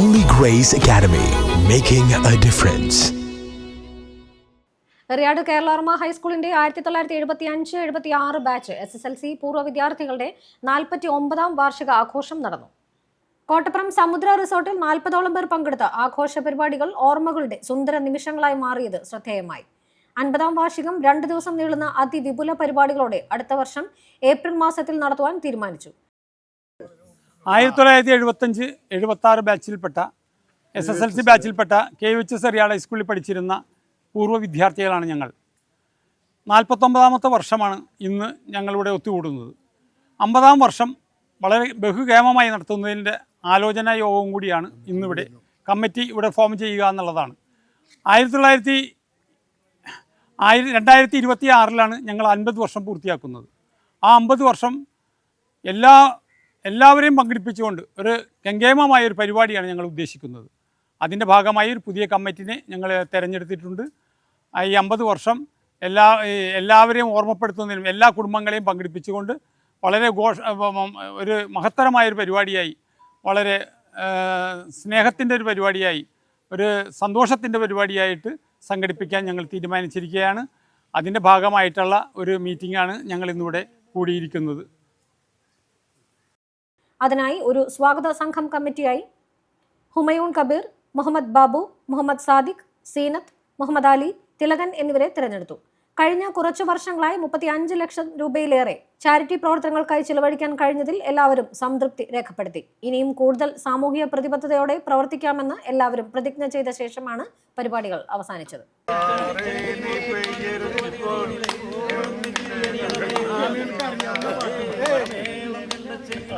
Holy Grace Academy, making a difference. റിയാഡ് Keralavarma ഹൈസ്കൂളിന്റെ ആയിരത്തി തൊള്ളായിരത്തി എഴുപത്തി അഞ്ച് എഴുപത്തി ആറ് batch S S L C പൂർവ വിദ്യാർത്ഥികളുടെ നാൽപ്പത്തി ഒമ്പതാം വാർഷിക ആഘോഷം നടന്നു. കോട്ടപ്പുറം സമുദ്ര റിസോർട്ടിൽ നാൽപ്പതോളം പേർ പങ്കെടുത്ത ആഘോഷ പരിപാടികൾ ഓർമ്മകളുടെ സുന്ദര നിമിഷങ്ങളായി മാറിയത് ശ്രദ്ധേയമായി. അൻപതാം വാർഷികം രണ്ട് ദിവസം നീളുന്ന അതിവിപുല പരിപാടികളോടെ അടുത്ത വർഷം ഏപ്രിൽ മാസത്തിൽ നടത്തുവാൻ തീരുമാനിച്ചു. ആയിരത്തി തൊള്ളായിരത്തി എഴുപത്തഞ്ച് എഴുപത്തി ആറ് ബാച്ചിൽപ്പെട്ട S S L C ബാച്ചിൽപ്പെട്ട K U H S Eriyad ഹൈസ്കൂളിൽ പഠിച്ചിരുന്ന പൂർവ വിദ്യാർത്ഥികളാണ് ഞങ്ങൾ. നാൽപ്പത്തൊമ്പതാമത്തെ വർഷമാണ് ഇന്ന് ഞങ്ങളിവിടെ ഒത്തുകൂടുന്നത്. അമ്പതാം വർഷം വളരെ ബഹുകേമമായി നടത്തുന്നതിന്റെ ആലോചനാ യോഗവും കൂടിയാണ് ഇന്നിവിടെ കമ്മിറ്റി ഇവിടെ ഫോം ചെയ്യുക എന്നുള്ളതാണ്. ആയിരത്തി തൊള്ളായിരത്തി ആയിര രണ്ടായിരത്തി ഇരുപത്തി ആറിലാണ് ഞങ്ങൾ അൻപത് വർഷം പൂർത്തിയാക്കുന്നത്. ആ അമ്പത് വർഷം എല്ലാ എല്ലാവരെയും പങ്കെടുപ്പിച്ചുകൊണ്ട് ഒരു ഗംഗേമമായ ഒരു പരിപാടിയാണ് ഞങ്ങൾ ഉദ്ദേശിക്കുന്നത്. അതിന്റെ ഭാഗമായി ഒരു പുതിയ കമ്മിറ്റിനെ ഞങ്ങൾ തിരഞ്ഞെടുത്തിട്ടുണ്ട്. ഈ അമ്പത് വർഷം എല്ലാ എല്ലാവരെയും ഓർമ്മപ്പെടുത്തുന്നതിനും എല്ലാ കുടുംബങ്ങളെയും പങ്കെടുപ്പിച്ചുകൊണ്ട് വളരെ ഘോഷ ഒരു മഹത്തരമായൊരു പരിപാടിയായി വളരെ സ്നേഹത്തിന്റെ ഒരു പരിപാടിയായി ഒരു സന്തോഷത്തിന്റെ പരിപാടിയായിട്ട് സംഘടിപ്പിക്കാൻ ഞങ്ങൾ തീരുമാനിച്ചിരിക്കുകയാണ്. അതിന്റെ ഭാഗമായിട്ടുള്ള ഒരു മീറ്റിംഗാണ് ഞങ്ങൾ ഇന്നിവിടെ കൂടിയിരിക്കുന്നത്. അതിനായി ഒരു സ്വാഗത സംഘം കമ്മിറ്റിയായി ഹുമയൂൺ കബീർ മുഹമ്മദ് ബാബു മുഹമ്മദ് സാദിഖ് സീനത്ത് മുഹമ്മദ് അലി തിലകൻ എന്നിവരെ തിരഞ്ഞെടുത്തു. കഴിഞ്ഞ കുറച്ചു വർഷങ്ങളായി മുപ്പത്തി അഞ്ച് ലക്ഷം രൂപയിലേറെ ചാരിറ്റി പ്രവർത്തനങ്ങൾക്കായി ചിലവഴിക്കാൻ കഴിഞ്ഞതിൽ എല്ലാവരും സംതൃപ്തി രേഖപ്പെടുത്തി. ഇനിയും കൂടുതൽ സാമൂഹിക പ്രതിബദ്ധതയോടെ പ്രവർത്തിക്കാമെന്ന് എല്ലാവരും പ്രതിജ്ഞ ചെയ്ത ശേഷമാണ് പരിപാടികൾ അവസാനിച്ചത്.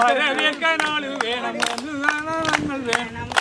வரவேற்க நாள் வேணும் வேணும்.